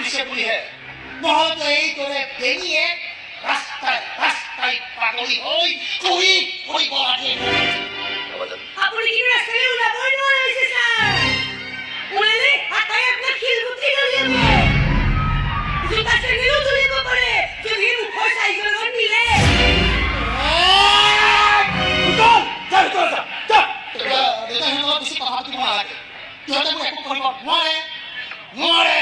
কৰিছে বুলিহে নহ'লেতো এইদৰে বেঙিয়ে ৰাস্তাই ৰাস্তাই পাগলী হৈ ঘূৰি ফুৰিব লাগে আপুনি কিন্তু ৰাস্তালৈ ওলাবই নোৱাৰা হৈছে ছাৰ ওলালে আটাই আপোনাক শিলগুটি দলিয়াব জোতা চেন্দেলো দলিয়াব পাৰে যদি চাইজৰ লগত মিলে। উত্তম যা ভিতৰত যা যা। দেউতাহঁতৰ লগত বেছি কথা নোৱাৰে নোৱাৰে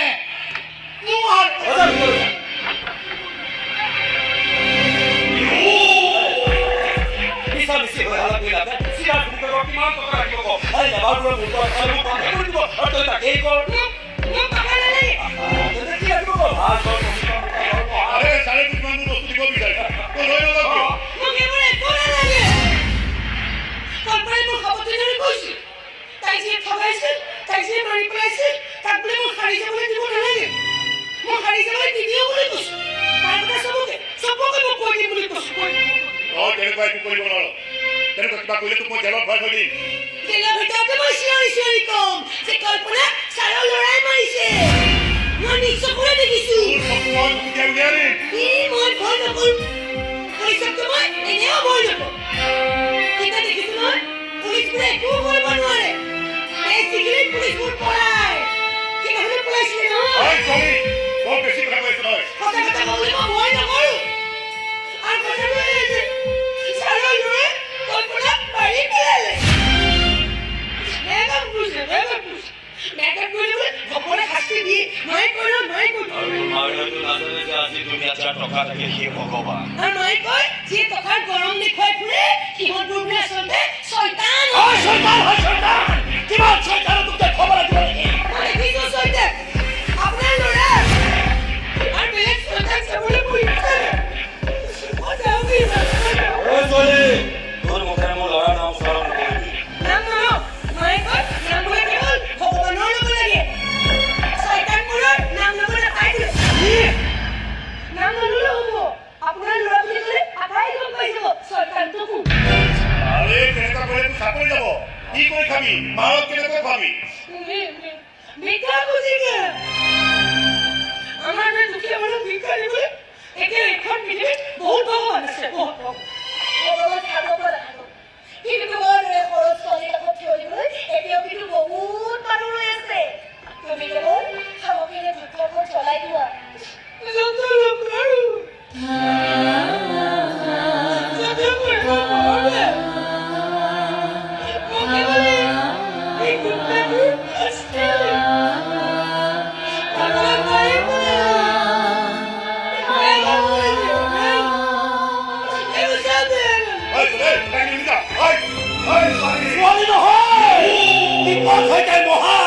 তই যে ঠগাইছিল তাই যে মাৰি পেলাইছিল তাক বোলে মোক সাৰি যাবলৈ তেনেকুৱা একো কৰিব নোৱাৰ তেনেকুৱা কিবা কৰিলে তোক মই জেলত ভৰাই থৈ দিম গেলা ভিতৰতে মই চিঞৰি চিঞৰি কম যে কল্পনা ছাৰৰ ল'ৰাই মাৰিছে মই নিজ চকুৰে দেখিছো মই উলিয়াই উলিয়াই দিম মই ভয় নকৰো পুলিচকতো মই এনেও ভয় নকৰো তেতিয়া দেখিছো নহয় পুলিচবোৰে একো কৰিব নোৱাৰে এই চিগিৰি পুলিচবোৰ পলায় সেইদিনাখনে পলাইছিলে নহয় হয় চলি বৰ বেছি কথা কৈছ তই সঁচা কথা ক'বলৈ মই ভয় নকৰো আৰু কথাটো এই যে ছাৰৰ ল'ৰাই কল্পনাক মাৰি পেলালে বেগত বুজিছে বেগত বুজিছে বেগত বুজিবলৈ ভগৱানে শাস্তি দিয়ে মই কৰিলোঁ মই কৰিলোঁ আৰু মাৰিয়াটো নাজানে যে আজি দুনীয়াত যাৰ টকা থাকে সি ভগৱান আৰু মায়ে কয় যি টকাৰ গৰম দেখুৱাই ফুৰে সিহঁতবোৰ আচলতে ছয়তান চৈতান কিমান চৈতানে কি করে খাবি মাহত তো খাবি ভিক্ষা খুঁজি দৰে দুখীয়া মানুহ ভিক্ষা দিবলৈ ঐ ছোৱালী তাই নিমিতা ঐ ঐ ছোৱালী ছোৱালী নহয় বিপদ হৈ যায় মহা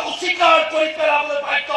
অস্বীকার করিতে আমাদের বাধ্য